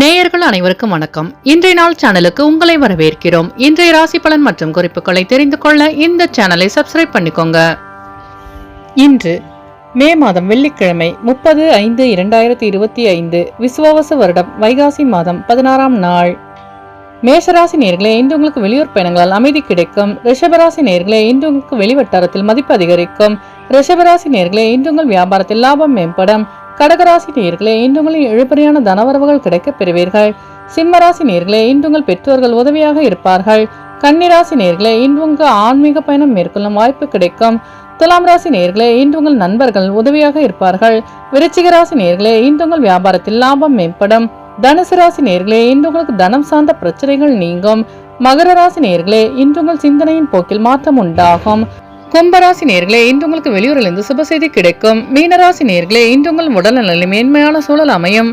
நேயர்கள் அனைவருக்கும் வணக்கம். இன்றைய நாள் சேனலுக்கு உங்களை வரவேற்கிறோம். இன்றைய ராசி பலன் மற்றும் குறிப்புகளை தெரிந்து கொள்ள இந்த சேனலை சப்ஸ்கிரைப் பண்ணிக்கோங்க. இன்று மே மாதம் வெள்ளிக்கிழமை முப்பது ஐந்து இரண்டாயிரத்தி இருபத்தி ஐந்து விசுவாவச வருடம் வைகாசி மாதம் பதினாறாம் நாள். மேஷராசி நேர்களே இன்று உங்களுக்கு வெளியூர் பயணங்களால் அமைதி கிடைக்கும். ரிஷபராசி நேர்களே இன்று உங்களுக்கு வெளிவட்டாரத்தில் மதிப்பு அதிகரிக்கும். ரிஷபராசி நேர்களே இன்று உங்கள் வியாபாரத்தில் லாபம் மேம்படும். கடகராசி நேர்களே இன்று உங்களின் இழுபறியான தனவரவுகள் கிடைக்கப் பெறுவீர்கள். சிம்மராசி நேர்களே இன்று உங்கள் பெற்றோர்கள் உதவியாக இருப்பார்கள். கன்னிராசி நேர்களே இன்று உங்கள் ஆன்மீக பயணம் மேற்கொள்ளும் வாய்ப்பு கிடைக்கும். துலாம் ராசி நேர்களே இன்று உங்கள் நண்பர்கள் உதவியாக இருப்பார்கள். விருச்சிக ராசி நேர்களே இன்று உங்கள் வியாபாரத்தில் லாபம் மேம்படும். தனுசு ராசி நேர்களே இன்று உங்களுக்கு தனம் சார்ந்த பிரச்சனைகள் நீங்கும். மகர ராசி நேர்களே இன்று உங்கள் சிந்தனையின் போக்கில் மாற்றம் உண்டாகும். கும்பராசி நேர்களே இன்று உங்களுக்கு வெளியூரிலிருந்து சுப செய்தி கிடைக்கும். மீனராசி நேர்களே இன்று உங்கள் உடல்நலில் மேன்மையான சூழல் அமையும்.